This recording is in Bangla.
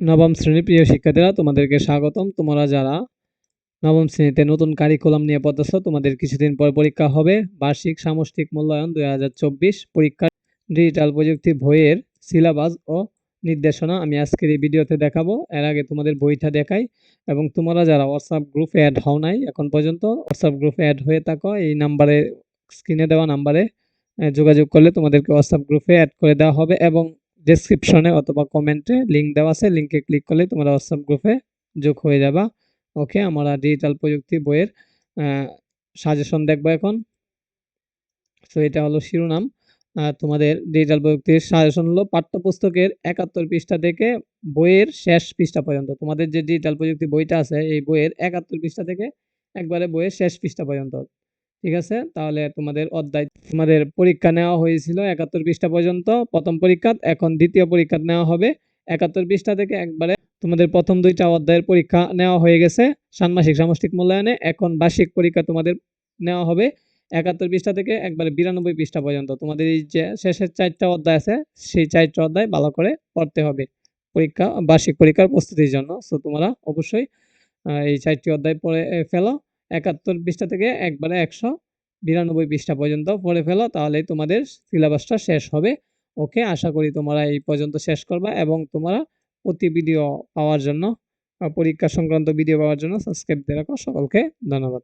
নবম শ্রেণির প্রিয় শিক্ষার্থীরা, তোমাদেরকে স্বাগতম। তোমরা যারা নবম শ্রেণীতে নতুন কারিকুলাম নিয়ে পড়তেছ, তোমাদের কিছুদিন পর পরীক্ষা হবে। বার্ষিক সামষ্টিক মূল্যায়ন দুই পরীক্ষা ডিজিটাল প্রযুক্তি বইয়ের সিলেবাস ও নির্দেশনা আমি আজকের এই ভিডিওতে দেখাবো। এর আগে তোমাদের বইটা দেখাই এবং তোমরা যারা হোয়াটসঅ্যাপ গ্রুপে অ্যাড হও নাই, এখন পর্যন্ত হোয়াটসঅ্যাপ গ্রুপে অ্যাড হয়ে থাকো। এই নাম্বারে স্ক্রিনে দেওয়া নাম্বারে যোগাযোগ করলে তোমাদেরকে হোয়াটসঅ্যাপ গ্রুপে অ্যাড করে দেওয়া হবে এবং ডেসক্রিপশনে অথবা কমেন্টে লিঙ্ক দেওয়া আছে লিঙ্কে ক্লিক করলে তোমরা হোয়াটসঅ্যাপ গ্রুপে যোগ হয়ে যাবা। ওকে আমরা ডিজিটাল প্রযুক্তি বইয়ের সাজেশন দেখব এখন। তো এটা হলো শিরোনাম। তোমাদের ডিজিটাল প্রযুক্তির সাজেশন হলো পাঠ্যপুস্তকের একাত্তর পৃষ্ঠা থেকে বইয়ের শেষ পৃষ্ঠা পর্যন্ত। তোমাদের যে ডিজিটাল প্রযুক্তি বইটা আছে, এই বইয়ের একাত্তর পৃষ্ঠা থেকে একবারে বইয়ের শেষ পৃষ্ঠা পর্যন্ত। ঠিক আছে? তাহলে তোমাদের অধ্যায়, তোমাদের পরীক্ষা নেওয়া হয়েছিল একাত্তর পৃষ্ঠা পর্যন্ত। প্রথম পরীক্ষা, এখন দ্বিতীয় পরীক্ষা নেওয়া হবে। একাত্তর পৃষ্ঠা থেকে একবারে তোমাদের প্রথম দুইটা অধ্যায়ের পরীক্ষা নেওয়া হয়ে গেছে ষান্মাসিক সামষ্টিক মূল্যায়নে। এখন বার্ষিক পরীক্ষা তোমাদের নেওয়া হবে একাত্তর পৃষ্ঠা থেকে একবারে বিরানব্বই পৃষ্ঠা পর্যন্ত। তোমাদের এই যে শেষের চারটা অধ্যায় আছে, সেই চারটা অধ্যায় ভালো করে পড়তে হবে পরীক্ষা, বার্ষিক পরীক্ষার প্রস্তুতির জন্য। সো তোমরা অবশ্যই এই চারটি অধ্যায় পড়ে ফেলো। একাত্তর পৃষ্ঠা থেকে একবারে একশো বিরানব্বই পৃষ্ঠা পর্যন্ত পড়ে ফেলো, তাহলেই তোমাদের সিলেবাসটা শেষ হবে। ওকে আশা করি তোমরা এই পর্যন্ত শেষ করবা এবং তোমরা প্রতি ভিডিও পাওয়ার জন্য পরীক্ষা সংক্রান্ত ভিডিও পাওয়ার জন্য সাবস্ক্রাইব দিয়ে রাখো। সকলকে ধন্যবাদ।